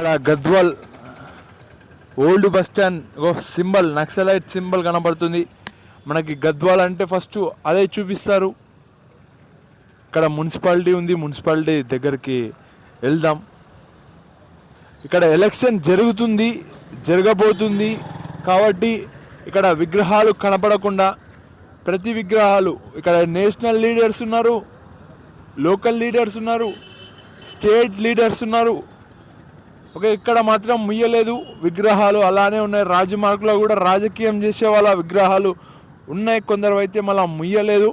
ఇక్కడ Gadwal old bus stand ఒక symbol Naxalite symbol కనబడుతుంది. మనకి గద్వాల్ అంటే ఫస్ట్ అదే చూపిస్తారు. ఇక్కడ మున్సిపాలిటీ ఉంది మున్సిపాలిటీ దగ్గరికి వెళ్దాం. ఇక్కడ ఎలక్షన్ జరుగుతుంది జరగబోతుంది కాబట్టి ఇక్కడ విగ్రహాలు కనపడకుండా ప్రతి విగ్రహాలు ఇక్కడ నేషనల్ లీడర్స్ ఉన్నారు లోకల్ లీడర్స్ ఉన్నారు స్టేట్ లీడర్స్ ఉన్నారు. ఓకే ఇక్కడ మాత్రం ముయ్యలేదు విగ్రహాలు అలానే ఉన్నాయి. రాజమార్గులో కూడా రాజకీయం చేసే వాళ్ళ విగ్రహాలు ఉన్నాయి. కొందరు అయితే మళ్ళీ ముయ్యలేదు.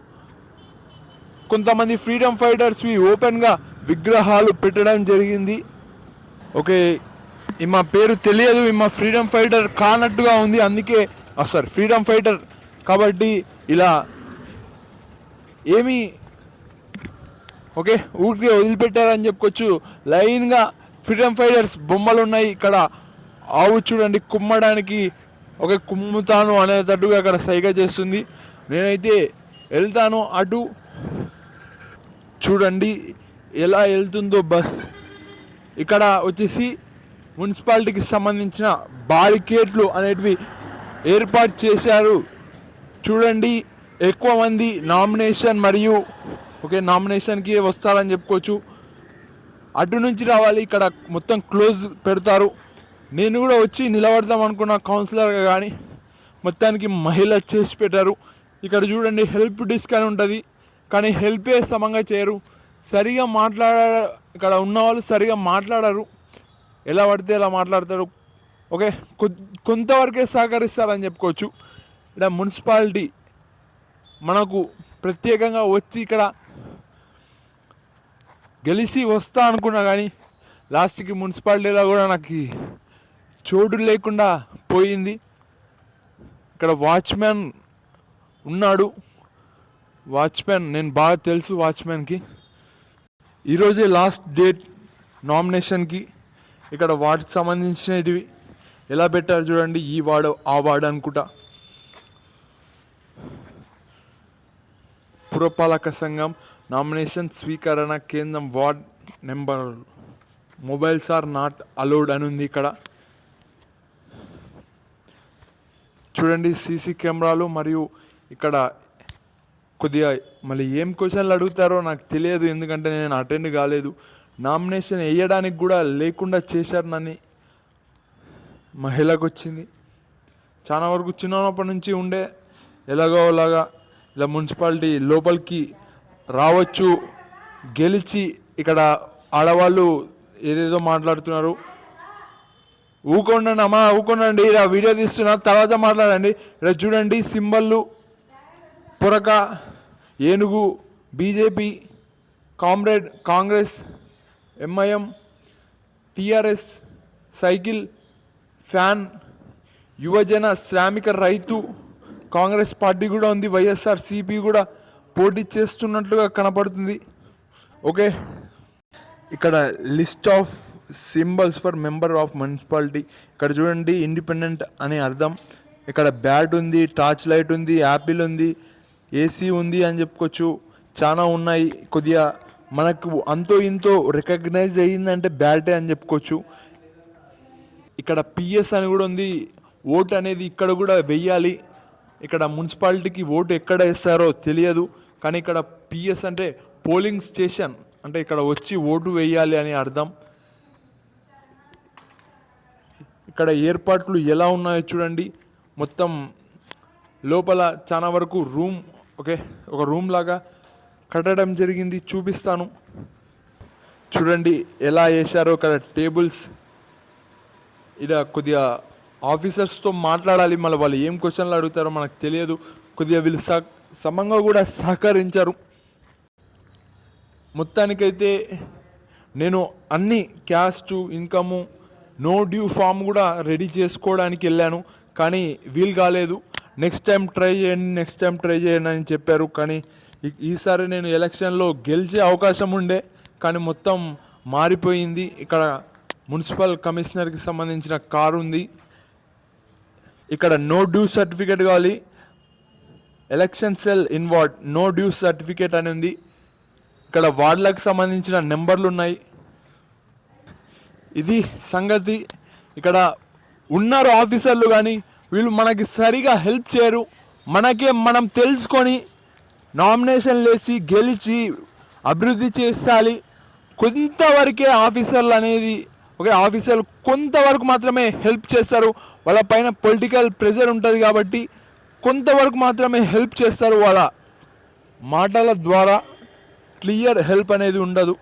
కొంతమంది ఫ్రీడమ్ ఫైటర్స్వి ఓపెన్గా విగ్రహాలు పెట్టడం జరిగింది. ఓకే ఈమె పేరు తెలియదు. ఈమె ఫ్రీడమ్ ఫైటర్ కానట్టుగా ఉంది. అందుకే సారీ ఫ్రీడమ్ ఫైటర్ కాబట్టి ఇలా ఏమీ ఓకే ఊరికే వదిలిపెట్టారని చెప్పుకోవచ్చు. లైన్గా ఫ్రీడమ్ ఫైటర్స్ బొమ్మలు ఉన్నాయి ఇక్కడ ఆవు చూడండి కుమ్మడానికి ఒక కుమ్ముతాను అనేటట్టుగా అక్కడ సైగ చేస్తుంది. నేనైతే వెళ్తాను అటు. చూడండి ఎలా వెళ్తుందో బస్. ఇక్కడ వచ్చేసి మున్సిపాలిటీకి సంబంధించిన బారికేట్లు అనేటివి ఏర్పాటు చేశారు. చూడండి ఎక్కువ మంది నామినేషన్ మరియు ఓకే నామినేషన్కి వస్తారని చెప్పుకోవచ్చు. అటు నుంచి రావాలి. ఇక్కడ మొత్తం క్లోజ్ పెడతారు. నేను కూడా వచ్చి నిలబడదాం అనుకున్న కౌన్సిలర్గా కానీ మొత్తానికి మహిళ చేసి పెట్టారు. ఇక్కడ చూడండి హెల్ప్ డిస్క్ అని ఉంటుంది. కానీ హెల్పే సమంగా చేయరు. సరిగా మాట్లాడ ఇక్కడ ఉన్నవాళ్ళు సరిగా మాట్లాడరు. ఎలా పడితే ఎలా మాట్లాడతారు. ఓకే కొంతవరకే సహకరిస్తారని చెప్పుకోవచ్చు. ఇక్కడ మున్సిపాలిటీ మనకు ప్రత్యేకంగా వచ్చి ఇక్కడ గెలిచి వస్తా అనుకున్నా కానీ లాస్ట్కి మున్సిపాలిటీలో కూడా నాకు చోటు లేకుండా పోయింది. ఇక్కడ వాచ్మ్యాన్ ఉన్నాడు. వాచ్మ్యాన్ నేను బాగా తెలుసు వాచ్మ్యాన్కి. ఈరోజే లాస్ట్ డేట్ నామినేషన్కి. ఇక్కడ వాటికి సంబంధించినవి ఎలా పెట్టారు చూడండి ఈ వార్డు ఆ వార్డు అనుకుంటా. పురపాలక సంఘం నామినేషన్ స్వీకరణ కేంద్రం ward number mobiles are not allowed అని ఉంది ఇక్కడ. చూడండి సీసీ కెమెరాలు మరియు ఇక్కడ కొద్దిగా మళ్ళీ ఏం క్వశ్చన్లు అడుగుతారో నాకు తెలియదు ఎందుకంటే నేను అటెండ్ కాలేదు. నామినేషన్ వేయడానికి కూడా లేకుండా చేశారు నన్ను మహిళకు వచ్చింది. చాలా వరకు చిన్నప్పటి నుంచి ఉండే ఎలాగో అలాగా ఇలా మున్సిపాలిటీ లోపలికి రావచ్చు గెలిచి ఇక్కడ ఆడవాళ్ళు ఏదేదో మాట్లాడుతున్నారు. ఊకొండండి అమ్మా ఊకొండండి ఇలా వీడియో తీస్తున్నా తర్వాత మాట్లాడండి. ఇక్కడ చూడండి సింబళ్ళు పొరక ఏనుగు BJP comrade Congress MIM TRS cycle fan యువజన శ్రామిక రైతు కాంగ్రెస్ పార్టీ కూడా ఉంది వైఎస్ఆర్ సిపి కూడా పోటీ చేస్తున్నట్లుగా కనపడుతుంది. ఓకే. ఇక్కడ list of symbols for member of municipality. ఇక్కడ చూడండి ఇండిపెండెంట్ అనే అర్థం. ఇక్కడ బ్యాట్ ఉంది టార్చ్ లైట్ ఉంది యాపిల్ ఉంది ఏసీ ఉంది అని చెప్పుకోవచ్చు. చాలా ఉన్నాయి కొద్దిగా మనకు అంతో ఇంతో రికగ్నైజ్ అయ్యిందంటే బ్యాటే అని చెప్పుకోవచ్చు. ఇక్కడ పిఎస్ అని కూడా ఉంది ఓట్ అనేది ఇక్కడ కూడా వెయ్యాలి. ఇక్కడ మున్సిపాలిటీకి ఓటు ఎక్కడ వేస్తారో తెలియదు కానీ ఇక్కడ పిఎస్ అంటే పోలింగ్ స్టేషన్ అంటే ఇక్కడ వచ్చి ఓటు వేయాలి అని అర్థం. ఇక్కడ ఏర్పాట్లు ఎలా ఉన్నాయో చూడండి. మొత్తం లోపల చాలా వరకు రూమ్ ఓకే ఒక రూమ్ లాగా కట్టడం జరిగింది చూపిస్తాను. చూడండి ఎలా వేశారో ఇక్కడ టేబుల్స్. ఇక్కడ కొద్దిగా ఆఫీసర్స్తో మాట్లాడాలి. మళ్ళీ వాళ్ళు ఏం క్వశ్చన్లు అడుగుతారో మనకు తెలియదు. కొద్దిగా వీళ్ళు సహ సమంగా కూడా సహకరించారు. మొత్తానికైతే నేను అన్ని caste income no due form కూడా రెడీ చేసుకోవడానికి వెళ్ళాను. కానీ వీలు కాలేదు. నెక్స్ట్ టైం ట్రై చేయండి నెక్స్ట్ టైం ట్రై చేయండి అని చెప్పారు. కానీ ఈసారి నేను ఎలక్షన్లో గెలిచే అవకాశం ఉండే. కానీ మొత్తం మారిపోయింది. ఇక్కడ మున్సిపల్ కమిషనర్కి సంబంధించిన కారు ఉంది ఇక్కడ నో డ్యూ సర్టిఫికేట్ కావాలి. Election cell inward no due certificate అని ఉంది. ఇక్కడ వార్డులకు సంబంధించిన నెంబర్లు ఉన్నాయి. ఇది సంగతి. ఇక్కడ ఉన్నారు ఆఫీసర్లు కానీ వీళ్ళు మనకి సరిగా హెల్ప్ చేయరు. మనకే మనం తెలుసుకొని నామినేషన్ లేచి గెలిచి అభివృద్ధి చేస్తాలి. కొంతవరకే ఆఫీసర్లు అనేది ఓకే ఆఫీసర్లు కొంతవరకు మాత్రమే హెల్ప్ చేస్తారు. వాళ్ళ పైన పొలిటికల్ ప్రెజర్ ఉంటుంది కాబట్టి కొంతవరకు మాత్రమే హెల్ప్ చేస్తారు వాళ్ళ మాటల ద్వారా క్లియర్ హెల్ప్ అనేది ఉండదు.